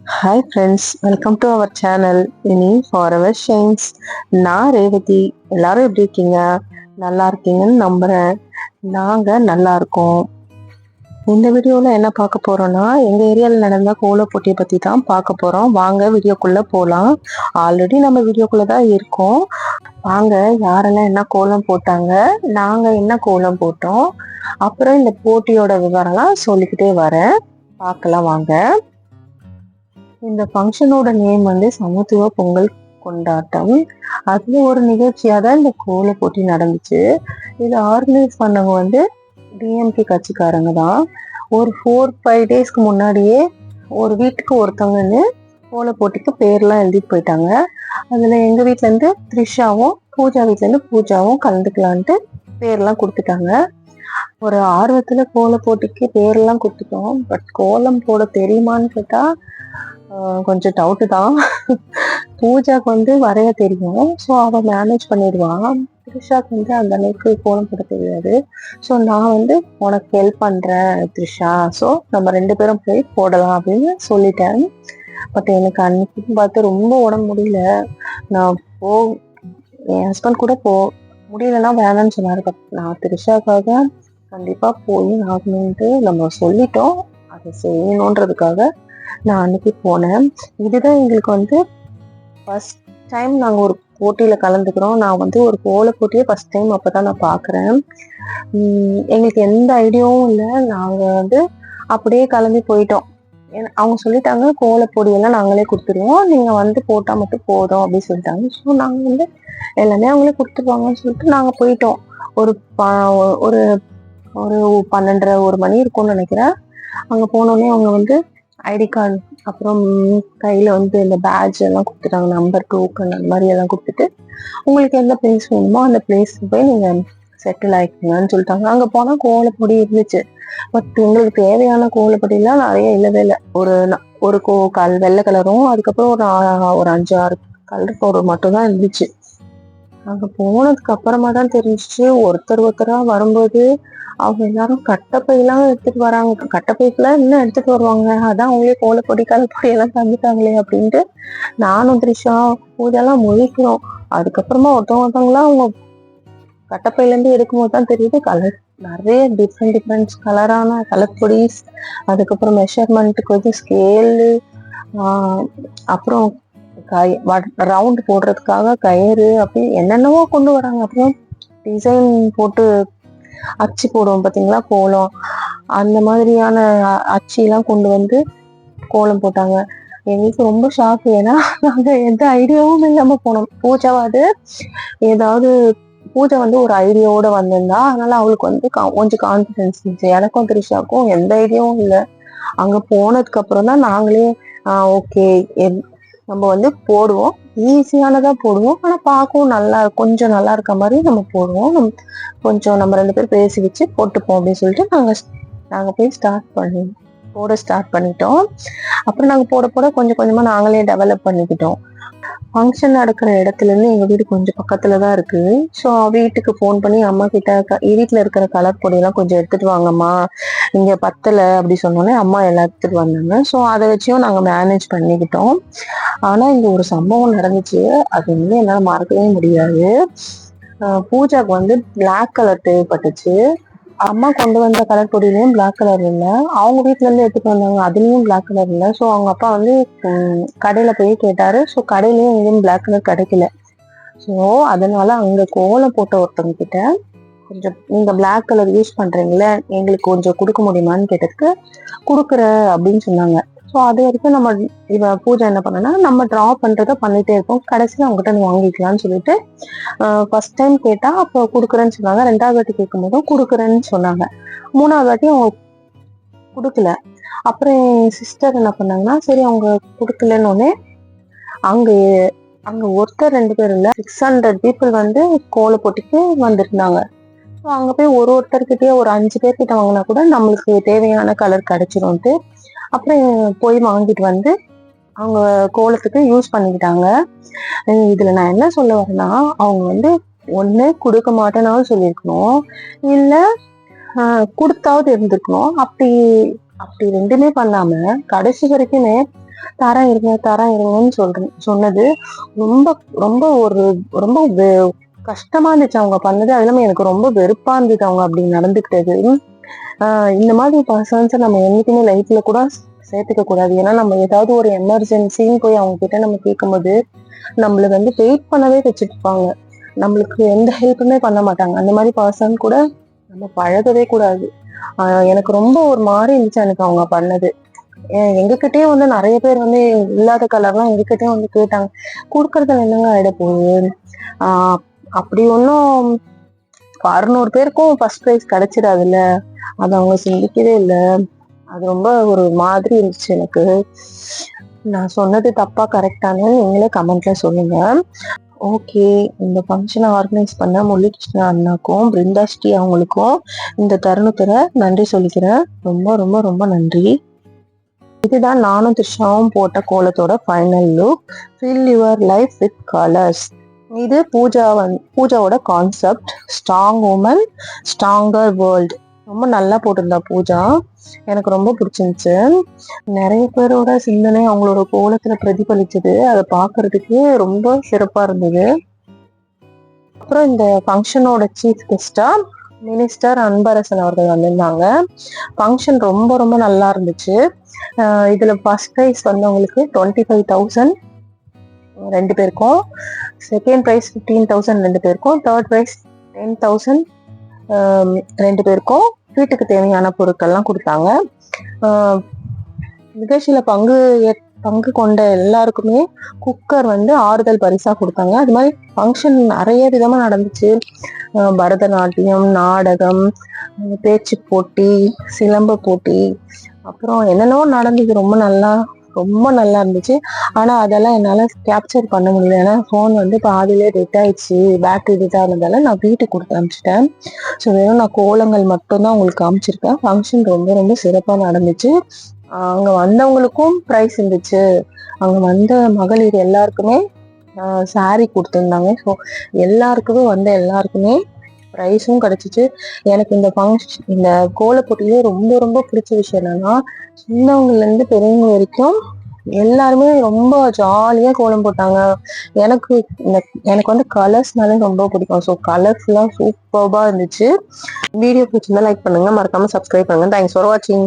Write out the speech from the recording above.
Hi friends welcome to our channel இனி for our shines நான் ரேவதி. எல்லாரும் எப்படி இருக்கீங்க? நல்லா இருக்கீங்கன்னு நம்புகிறேன் நாங்கள் நல்லா இருக்கோம். இந்த வீடியோவில் என்ன பார்க்க போகிறோன்னா எங்கள் ஏரியாவில் நடந்த கோல போட்டியை பற்றி தான் பார்க்க போகிறோம் வாங்க வீடியோக்குள்ளே போகலாம் ஆல்ரெடி நம்ம வீடியோக்குள்ளே தான் இருக்கோம். வாங்க யாரெல்லாம் என்ன கோலம் போட்டாங்க நாங்கள் என்ன கோலம் போட்டோம். அப்புறம் இந்த போட்டியோட விவரம்லாம் சொல்லிக்கிட்டே வரேன். பார்க்கலாம் வாங்க. இந்த ஃபங்க்ஷனோட நேம் வந்து சமத்துவ பொங்கல் கொண்டாட்டம். அதுல ஒரு நிகழ்ச்சியாக தான் இந்த கோல போட்டி நடந்துச்சு. இதை ஆர்கனைஸ் பண்ணவங்க வந்து டிஎம்கே கட்சிக்காரங்க தான். ஒரு ஃபோர் ஃபைவ் டேஸ்க்கு முன்னாடியே ஒரு வீட்டுக்கு ஒருத்தவங்கன்னு கோல போட்டிக்கு பேர்லாம் எழுதிட்டு போயிட்டாங்க. அதுல எங்க வீட்டிலேருந்து த்ரிஷாவும் பூஜா வீட்டிலேருந்து பூஜாவும் கலந்துக்கலான்ட்டு பேர்லாம் கொடுத்துட்டாங்க. ஒரு ஆர்வத்தில் கோல போட்டிக்கு பேர்லாம் கொடுத்துட்டோம். பட் கோலம் போட தெரியுமான்னு கேட்டால் கொஞ்சம் டவுட்டு தான். பூஜாக்கு வந்து வரைய தெரியும். ஸோ அவள் மேனேஜ் பண்ணிடுவான் த்ரிஷாக்கு வந்து அந்த அளவுக்கு கோலம் போட தெரியாது. ஸோ நான் வந்து உனக்கு ஹெல்ப் பண்ணுறேன் த்ரிஷா. ஸோ நம்ம ரெண்டு பேரும் போய் போடலாம் அப்படின்னு சொல்லிட்டேன். பட் எனக்கு அன்னைக்கு பார்த்து ரொம்ப உடம்பு முடியல. நான் போ என் ஹஸ்பண்ட் கூட போ முடியலன்னா வேணாம்னு சொன்னாரு. நான் த்ரிஷாக்காக கண்டிப்பாக போய் ஆகணும்ட்டு நம்ம சொல்லிட்டோம். அதை செய்யணுன்றதுக்காக நான் அன்னைக்கு போனேன். இதுதான் எங்களுக்கு வந்து ஃபர்ஸ்ட் டைம் நாங்கள் ஒரு போட்டியில் கலந்துக்கிறோம். நான் வந்து ஒரு கோல போட்டியை ஃபர்ஸ்ட் டைம் அப்போ தான் நான் பார்க்குறேன் எங்களுக்கு எந்த ஐடியாவும் இல்லை. நாங்கள் வந்து அப்படியே கிளம்பி போயிட்டோம். அவங்க சொல்லிட்டாங்க கோல பொடியெல்லாம் நாங்களே கொடுத்துருவோம். நீங்கள் வந்து போட்டால் மட்டும் போதும் அப்படின்னு சொல்லிட்டாங்க. ஸோ நாங்கள் வந்து எல்லாமே அவங்களே கொடுத்துருவாங்கன்னு சொல்லிட்டு நாங்கள் போயிட்டோம். ஒரு ப- ஒரு ஒரு பன்னெண்டரை ஒரு மணி இருக்கும்னு நினைக்கிறேன். அங்கே போனோடனே அவங்க வந்து ஐடி கார்டு அப்புறம் கையில் வந்து இந்த பேட்ச் எல்லாம் கொடுத்துட்டாங்க நம்பர் டோக்கன் அந்த மாதிரி எல்லாம் கொடுத்துட்டு உங்களுக்கு எந்த பிளேஸ் வேணுமோ அந்த பிளேஸ் போய் நீங்கள் செட்டில் ஆயிக்கீங்கன்னு சொல்லிட்டாங்க. அங்கே போனால் கோலப்பொடி இருந்துச்சு. பட் எங்களுக்கு தேவையான கோலப்பொடிலாம் நிறைய இல்லவே இல்லை. ஒரு ந- ஒரு கோ கல் வெள்ளை கலரும் அதுக்கப்புறம் ஒரு ஒரு அஞ்சு ஆறு கலர் பவுடர் மட்டும் தான் இருந்துச்சு. அங்கே போனதுக்கு அப்புறமா தான் தெரிஞ்சிச்சு ஒருத்தர் ஒருத்தரா வரும்போது அவங்க எல்லாரும் கட்டப்பையெல்லாம் எடுத்துட்டு வராங்க. கட்டப்பைக்குலாம் என்ன எடுத்துட்டு வருவாங்க. அதான் அவங்களே கோலப்பொடி கலப்பொடி எல்லாம் தந்துட்டாங்களே அப்படின்ட்டு நானும் த்ரிஷா பூஜெல்லாம் முழிக்கிறோம். அதுக்கப்புறமா ஒருத்தவங்க ஒருத்தவங்களாம் அவங்க கட்டப்பையிலேருந்து எடுக்கும்போது தான் தெரியுது கலர் நிறைய டிஃப்ரெண்ட் டிஃப்ரெண்ட் கலரான கலர் பொடிஸ் அதுக்கப்புறம் மெஷர்மெண்ட்டுக்கு வந்து ஸ்கேலு அப்புறம் கை ரவுண்ட் போடுறதுக்காக கயிறு அப்படி என்னென்னவோ கொண்டு வராங்க. அப்புறம் டிசைன் போட்டு அச்சு போடுவோம் பார்த்தீங்களா கோலம். அந்த மாதிரியான அச்சிலாம் கொண்டு வந்து கோலம் போட்டாங்க. எங்களுக்கு ரொம்ப ஷாக் ஏன்னா நாங்கள் எந்த ஐடியாவும் இல்லாமல் போனோம். பூஜாவாது ஏதாவது பூஜை வந்து ஒரு ஐடியாவோட வந்திருந்தா அதனால அவளுக்கு வந்து கா- கொஞ்சம் கான்ஃபிடன்ஸ் இருந்துச்சு. எனக்கும் த்ரிஷாக்கும் எந்த ஐடியாவும் இல்லை. அங்கே போனதுக்கு அப்புறம் தான் நாங்களே ஓகே நம்ம வந்து போடுவோம். ஈஸியானதாக போடுவோம். ஆனால் பார்க்கவும் நல்லா கொஞ்சம் நல்லா இருக்க மாதிரி நம்ம போடுவோம். நம் கொஞ்சம் நம்ம ரெண்டு பேரும் பேசி வச்சு போட்டுப்போம் அப்படின்னு சொல்லிட்டு நாங்கள் நாங்கள் போய் ஸ்டார்ட் பண்ணி போட ஸ்டார்ட் பண்ணிட்டோம். அப்புறம் நாங்கள் போட போட கொஞ்சம் கொஞ்சமாக நாங்களே டெவலப் பண்ணிக்கிட்டோம். ஃபங்க்ஷன் நடக்கிற இடத்துலேருந்து எங்கள் வீடு கொஞ்சம் பக்கத்தில் தான் இருக்குது ஸோ வீட்டுக்கு ஃபோன் பண்ணி அம்மா கிட்ட க- வீட்டில் இருக்கிற கலர் பொடியெல்லாம் கொஞ்சம் எடுத்துகிட்டு வாங்கம்மா. இங்கே பத்தலை அப்படி சொன்னோன்னே அம்மா எல்லாம் எடுத்துட்டு வந்தாங்க. ஸோ அதை வச்சியும் நாங்கள் மேனேஜ் பண்ணிக்கிட்டோம். ஆனால் இங்கே ஒரு சம்பவம் நடந்துச்சு. அது வந்து என்னால் மறக்கவே முடியாது. பூஜாக்கு வந்து பிளாக் கலர் தேவைப்பட்டுச்சு. அம்மா கொண்டு வந்த கலர் பொடியிலையும் பிளாக் கலர் இல்லை. அவங்க வீட்ல இருந்து எடுத்துட்டு வந்தாங்க அதுலயும் பிளாக் கலர் இல்லை. ஸோ அவங்க அப்பா வந்து கடையில் கடையில போய் கேட்டாரு. ஸோ கடையிலயும் எதுவும் பிளாக் கலர் கிடைக்கல. ஸோ அதனால அங்க கோலம் போட்ட ஒருத்தவங்க கிட்ட கொஞ்சம் நீங்க பிளாக் கலர் யூஸ் பண்றீங்களே எங்களுக்கு கொஞ்சம் கொடுக்க முடியுமான்னு கேட்டதுக்கு கொடுக்குற அப்படின்னு சொன்னாங்க. ஸோ அது வரைக்கும் நம்ம இவ பூஜை என்ன பண்ணனா நம்ம ட்ரா பண்ணுறத பண்ணிட்டே இருப்போம். கடைசியில் அவங்ககிட்ட இருந்து வாங்கிக்கலாம்னு சொல்லிட்டு ஃபர்ஸ்ட் டைம் கேட்டா அப்போ கொடுக்குறேன்னு சொன்னாங்க. ரெண்டாவது வாட்டி கேட்கும் போதும் கொடுக்குறேன்னு சொன்னாங்க. மூணாவது வாட்டி அவங்க கொடுக்கல. அப்புறம் என் சிஸ்டர் என்ன பண்ணாங்கன்னா சரி அவங்க கொடுக்கலன்னு உடனே அங்க அங்க ஒருத்தர் ரெண்டு பேர் இல்ல சிக்ஸ் ஹண்ட்ரட் பீப்புள் வந்து கோலை போட்டிக்கு வந்திருந்தாங்க. ஸோ அங்க போய் ஒரு ஒருத்தர்கிட்டயே ஒரு அஞ்சு பேர்கிட்ட வாங்கினா கூட நம்மளுக்கு தேவையான கலர் கிடைச்சிரும்ட்டு அப்புறம் போய் வாங்கிட்டு வந்து அவங்க கோலத்துக்கு யூஸ் பண்ணிக்கிட்டாங்க. இதில் இதுல நான் என்ன சொல்ல வரேன்னா அவங்க வந்து ஒண்ணு கொடுக்க மாட்டேனாலும் சொல்லியிருக்கணும். இல்ல கொடுத்தாவது இருந்திருக்கணும். அப்படி அப்படி ரெண்டுமே பண்ணாம கடைசி வரைக்குமே தரம் இருங்க தரம் இருங்கன்னு சொல்றேன் சொன்னது ரொம்ப ரொம்ப ஒரு ரொம்ப வெ- கஷ்டமா இருந்துச்சு அவங்க பண்ணது. அது இல்லாம எனக்கு ரொம்ப வெறுப்பா இருந்தது அவங்க அப்படி நடந்துக்கிட்டது. இந்த மாதிரி பர்சன்ஸை நம்ம என்னைக்குமே லைஃப்ல கூட சேர்த்துக்க கூடாது. ஏன்னா நம்ம ஏதாவது ஒரு எமர்ஜென்சின்னு போய் அவங்க கிட்ட நம்ம கேட்கும்போது நம்மள வந்து வெயிட் பண்ணவே வச்சுட்டு நம்மளுக்கு எந்த ஹெல்ப்புமே பண்ண மாட்டாங்க. அந்த மாதிரி பர்சன் கூட நம்ம பழகவே கூடாது. ஆஹ் எனக்கு ரொம்ப ஒரு மாதிரி இருந்துச்சு எனக்கு அவங்க பண்ணது. எ- எங்ககிட்டயே வந்து நிறைய பேர் வந்து இல்லாத கலர்லாம் எங்ககிட்டயே வந்து கேட்டாங்க. கொடுக்கறதுல என்னங்க ஆயிட போகுது? ஆஹ் அப்படி ஒன்றும் அறுநூறு பேருக்கும் ஃபர்ஸ்ட் ப்ரைஸ் கிடைச்சிடாதுல்ல? அது அவங்க சிந்திக்கவே இல்லை. அது ரொம்ப ஒரு மாதிரி இருந்துச்சு எனக்கு. நான் சொன்னது தப்பா கரெக்டானு நீங்களே கமெண்ட்ல சொல்லுங்க. ஓகே இந்த ஃபங்க்ஷனை ஆர்கனைஸ் பண்ண முரளிகிருஷ்ணா அண்ணாக்கும் பிருந்தாஸ்ரீ அவங்களுக்கும் இந்த தருணத்தில் நன்றி சொல்லிக்கிறேன். ரொம்ப ரொம்ப ரொம்ப நன்றி. இதுதான் நானும் த்ரிஷாவும் போட்ட கோலத்தோட final look fill your life with colours இது பூஜா வந் பூஜாவோட concept strong woman stronger world ரொம்ப நல்லா போட்டிருந்தா பூஜா. எனக்கு ரொம்ப பிடிச்சிருந்துச்சு. நிறைய பேரோட சிந்தனை அவங்களோட கோலத்துல பிரதிபலிச்சது. அதை பார்க்கறதுக்கே ரொம்ப சிறப்பா இருந்தது. அப்புறம் இந்த ஃபங்க்ஷனோட சீஃப் கெஸ்டா மினிஸ்டர் அன்பரசன் அவர்கள் வந்திருந்தாங்க. ஃபங்க்ஷன் ரொம்ப ரொம்ப நல்லா இருந்துச்சு. இதுல ஃபர்ஸ்ட் ப்ரைஸ் வந்தவங்களுக்கு டுவெண்ட்டி ஃபைவ் தௌசண்ட் ரெண்டு பேருக்கும். செகண்ட் ப்ரைஸ் ஃபிஃப்டீன் தௌசண்ட் ரெண்டு பேருக்கும். தேர்ட் ப்ரைஸ் டென் தௌசண்ட் ரெண்டு பேருக்கும். வீட்டுக்கு தேவையான பொருட்கள்லாம் கொடுத்தாங்க. நிகழ்ச்சியில் பங்கு பங்கு கொண்ட எல்லாருக்குமே குக்கர் வந்து ஆறுதல் பரிசாக கொடுத்தாங்க. அது மாதிரி ஃபங்க்ஷன் நிறைய விதமாக நடந்துச்சு. பரதநாட்டியம் நாடகம் பேச்சு போட்டி சிலம்ப போட்டி அப்புறம் என்னென்னவோ நடந்தது. ரொம்ப நல்லா ரொம்ப நல்லா இருந்துச்சு. ஆனா அதெல்லாம் என்னால கேப்சர் பண்ண முடியல. ஏன்னா ஃபோன் வந்து பாதியிலே டெட் ஆயிடுச்சு. பேட்டரி டெட் ஆனதால நான் வீட்டுக்கு கொடுத்து அனுப்பிச்சிட்டேன் ஸோ வெறும் நான் கோலங்கள் மட்டும்தான் உங்களுக்கு காமிச்சிருக்கேன். ஃபங்க்ஷன் ரொம்ப ரொம்ப சிறப்பா நடந்துச்சு. அங்கே அங்க வந்தவங்களுக்கும் ப்ரைஸ் இருந்துச்சு. அங்க வந்த மகளிர் எல்லாருக்குமே சாரி கொடுத்துருந்தாங்க. ஸோ எல்லாருக்குமே வந்த எல்லாருக்குமே ப்ரைஸும் கிடச்சிச்சு. எனக்கு இந்த ஃபங்க்ஷன் இந்த கோலப் போட்டியிலே ரொம்ப ரொம்ப பிடிச்ச விஷயம் என்னன்னா சின்னவங்கலேருந்து பெரியவங்க வரைக்கும் எல்லாருமே ரொம்ப ஜாலியாக கோலம் போட்டாங்க. எனக்கு இந்த எனக்கு வந்து கலர்ஸ்னாலே ரொம்ப பிடிக்கும். ஸோ கலர்ஸ்லாம் சூப்பர்பாக இருந்துச்சு. வீடியோ பிடிச்சிருந்தா லைக் பண்ணுங்க. மறக்காம சப்ஸ்கிரைப் பண்ணுங்க. தேங்க்ஸ் ஃபார் வாட்சிங்